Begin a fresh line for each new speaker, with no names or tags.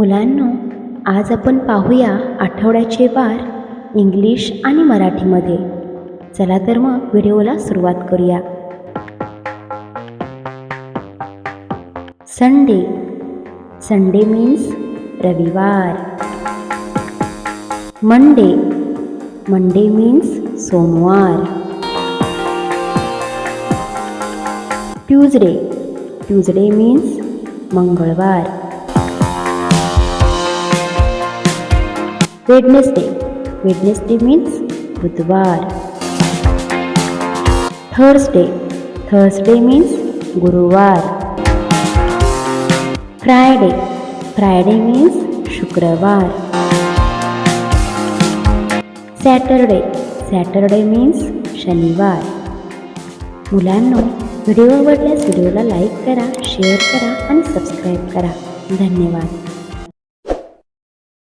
मुलांनो आज आपण पाहूया आठवड्याचे वार इंग्लिश आणि मराठीमध्ये. चला तर मग व्हिडिओला सुरुवात करूया. संडे. संडे मीन्स रविवार. मंडे मंडे मीन्स सोमवार. ट्यूजडे ट्यूजडे मीन्स मंगळवार. वेडनेसडे वेडनेसडे मीन्स बुधवार. थर्सडे थर्सडे मीन्स गुरुवार. फ्रायडे फ्रायडे मीन्स शुक्रवार. सॅटरडे सॅटरडे मीन्स शनिवार. मुलांनो व्हिडिओ आवडल्यास व्हिडिओला लाईक करा शेअर करा आणि सबस्क्राईब करा. धन्यवाद.